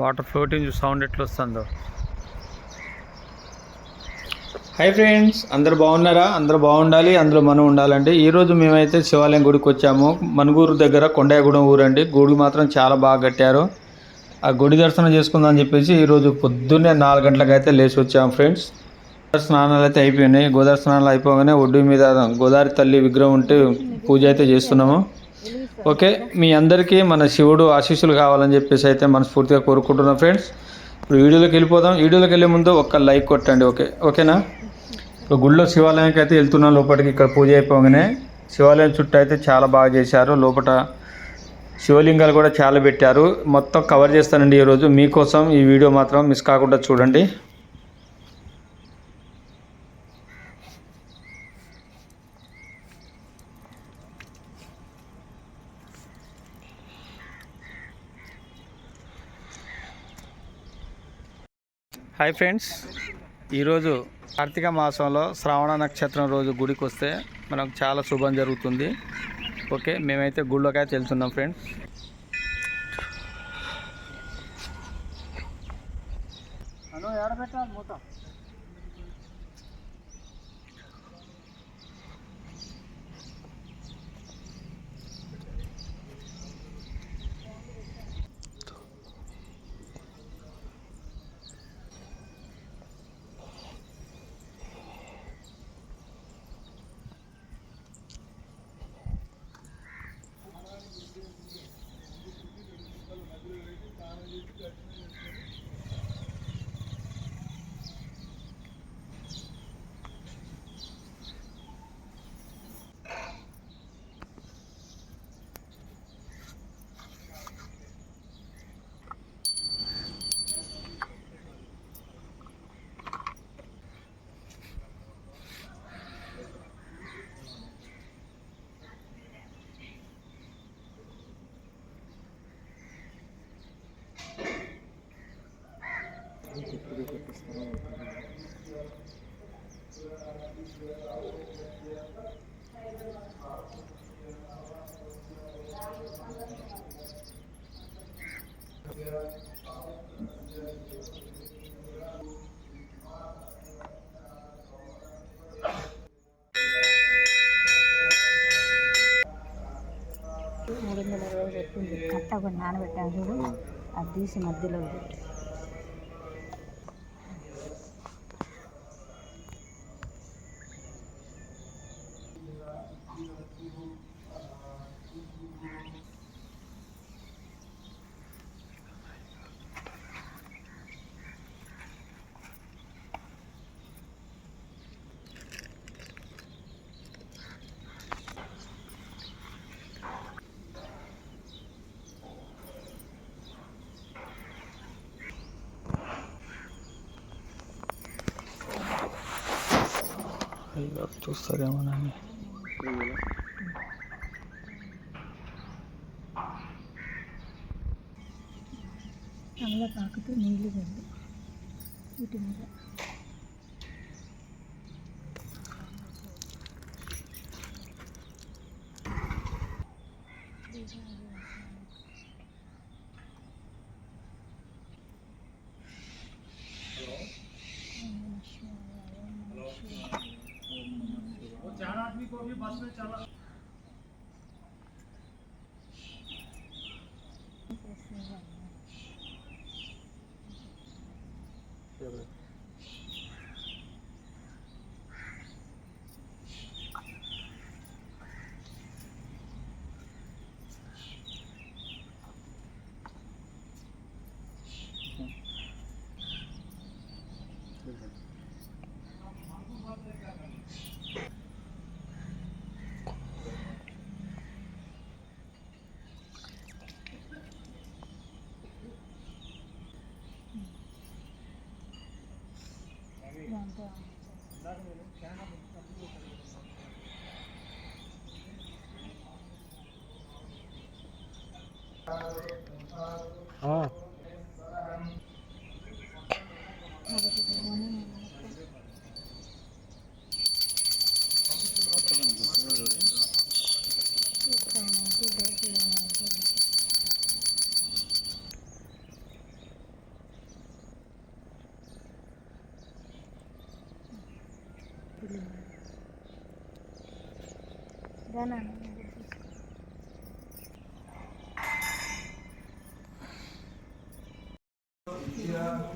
Water floating sound ఎట్లా వస్తుందో hi friends అందరు బాగున్నారా? అందరూ బాగుండాలి అందులో మనం ఉండాలండి ఈరోజు మేమైతే శివాలయం గుడికి వచ్చాము. మనుగూరు దగ్గర కొండాయగూడెం ఊరండి. గుడి మాత్రం చాలా బాగా కట్టారు. ఆ గుడి దర్శనం చేసుకుందాం అని చెప్పేసి ఈరోజు పొద్దున్నే నాలుగు గంటలకు అయితే లేచి వచ్చాము ఫ్రెండ్స్. స్నానాలు అయితే అయిపోయినాయి. గోదావరి స్నానాలు అయిపోగానే ఒడ్డు మీద గోదావరి తల్లి విగ్రహం ఉంటే పూజ అయితే చేస్తున్నాము. ఓకే మీ అందరికీ మన శివుడు ఆశీస్సులు కావాలని చెప్పేసి అయితే మనస్ఫూర్తిగా కోరుకుంటున్నాం ఫ్రెండ్స్. ఇప్పుడు వీడియోలోకి వెళ్ళిపోదాం. వీడియోలోకి వెళ్ళే ముందు ఒక్క లైక్ కొట్టండి ఓకే? ఓకేనా? ఇప్పుడు గుళ్ళో శివాలయానికి అయితే వెళ్తున్నాం. లోపలికి ఇక్కడ పూజ అయిపోగానే శివాలయం చుట్టూ అయితే చాలా బాగా చేశారు. లోపల శివలింగాలు కూడా చాలా పెట్టారు. మొత్తం కవర్ చేస్తానండి ఈరోజు. మీకోసం ఈ వీడియో మాత్రం మిస్ కాకుండా చూడండి. Hi friends. ఈరోజు కార్తీక మాసంలో శ్రావణ నక్షత్రం రోజు గుడికి వస్తే మనకు చాలా శుభం జరుగుతుంది. ఓకే మేమైతే గుళ్ళోకి అయితే వెళ్తున్నాం ఫ్రెండ్స్ మూడు వందల ఇరవై పెట్టింది కట్ట ఒకటి నానబెట్టాను చూడు. అది తీసి మధ్యలో పెట్టి. చూస్తారేమోనని అందులో తాకుతూ నీళ్ళు వెళ్ళి వీటి మీద বাসে চালা 啊。sana. Yeah. À.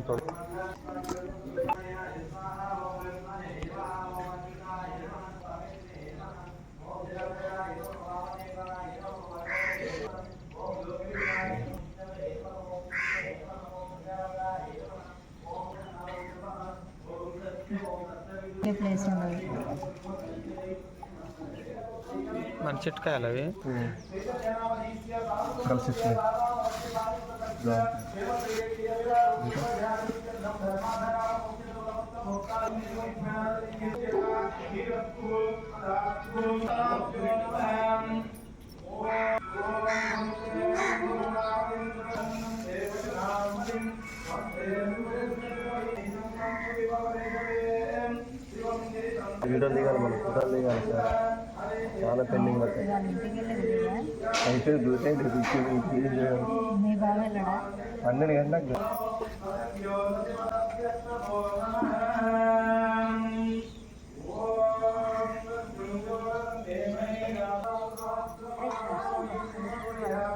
సహాయంతో ప్లేస్ ఉన్నది మన చిట్కాయలు అవి. కలిసి వీడియోలు దిగాలి మనం ఫోటోలు దిగాలి సార్ చాలా పెండింగ్ పడతాయి అయితే దూసే పన్నెండు గంటలకు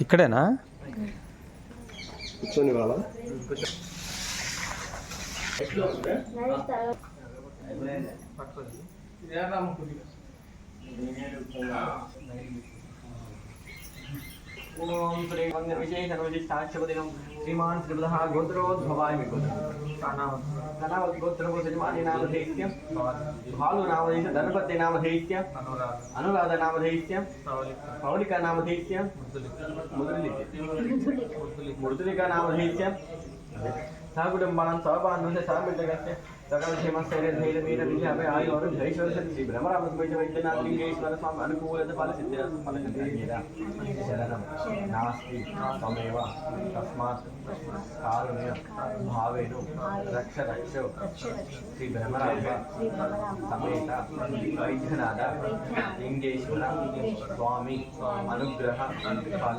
ఇక్కడేనా? కూర్చొని పట్టుకోండి ఓం శ్రీ విశేషాశ్వదినం శ్రీమాన్ శ్రీమద గోత్రోద్భవాయ గోత్రగోత్రమానామధైత్య భాలునామధైత్య ధనపత్యనామధైత్య అనురాధనామధైత్య పౌలికానామధైత్య మృదులికానామధైత్య సహకుటుంబానం సహబాంధవ సహమిత్రగస్య సకల క్షేమ స్థైర్య మీద నుంచి అభయ ఆయు వరం జై సరస్వతి శ్రీ భ్రమరామద్వైత వైద్యనాథ్ లింగేశ్వర స్వామి అనుకూలత ఫల సిద్ధిరణం నాస్తి తమేవ తస్మాత్ కారుణ్య భావేను రక్ష రక్ష శ్రీ భ్రమరామ సమేత వైద్యనాథ లింగేశ్వర స్వామి అనుగ్రహ ఫల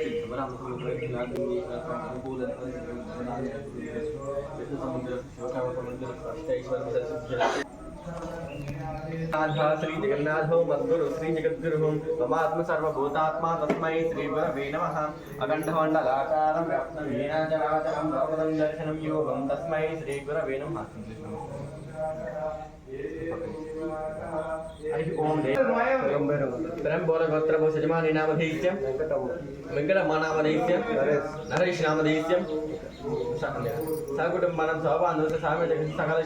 राधा श्री जगन्नाथो मद्गुरु श्री जगद्गुरुः ममात्म सर्वभूतात्मा तस्मै श्रीगुरवे नमः अखण्डमण्डलाकारं व्याप्तं वीणाचराचरं भगवतं श्रीगुरवे नमः परम्बोर गोत्रभो सजमानि नामधेयस्यं वेङ्कटम्मानामधेयस्यं नरेश नामधेयस्यं सकुटुम्बानां सहबान्धव सामे जगति सकल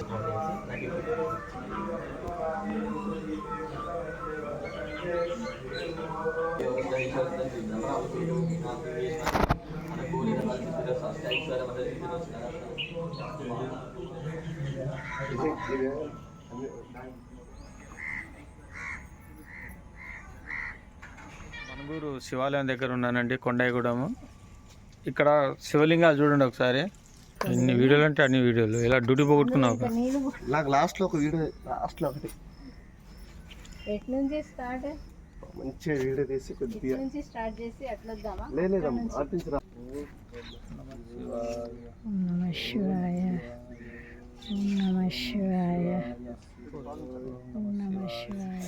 Thank you. మనుగూరు శివాలయం దగ్గర ఉన్నానండి కొండాయిగూడెము ఇక్కడ శివలింగాలు చూడండి ఒకసారి. ఎన్ని వీడియోలు అంటే అన్ని వీడియోలు. ఇలా డ్యూటీ పోగొట్టుకున్నావు నాకు లాస్ట్లో ఒక వీడియో లాస్ట్లో ఒకటి. ఎటు నుంచి స్టార్ట్ మంచిగా వీడియో తీసి కొద్దిగా నుంచి స్టార్ట్ చేసి అట్లా వద్దామా లేదమ్మా అటు రా ఓం నమ శివాయ. ఓం నమ శివాయ. నమ శివాయ.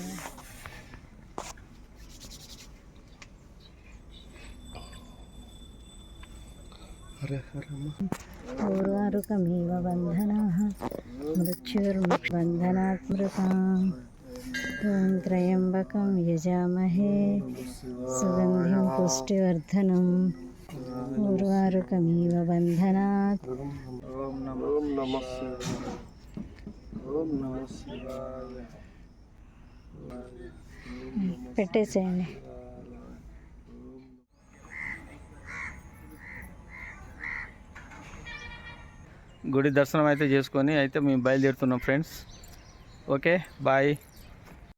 పుష్టివర్ధనం పూర్వారుకమేవ బంధనాత్ ఓం నమ ఓం నమ శివాయ ఓం నమ శివాయ పెట్టేసేయండి గుడి దర్శనం అయితే చేసుకొని అయితే మేము బయలుదేరుతున్నాం ఫ్రెండ్స్ ఓకే బాయ్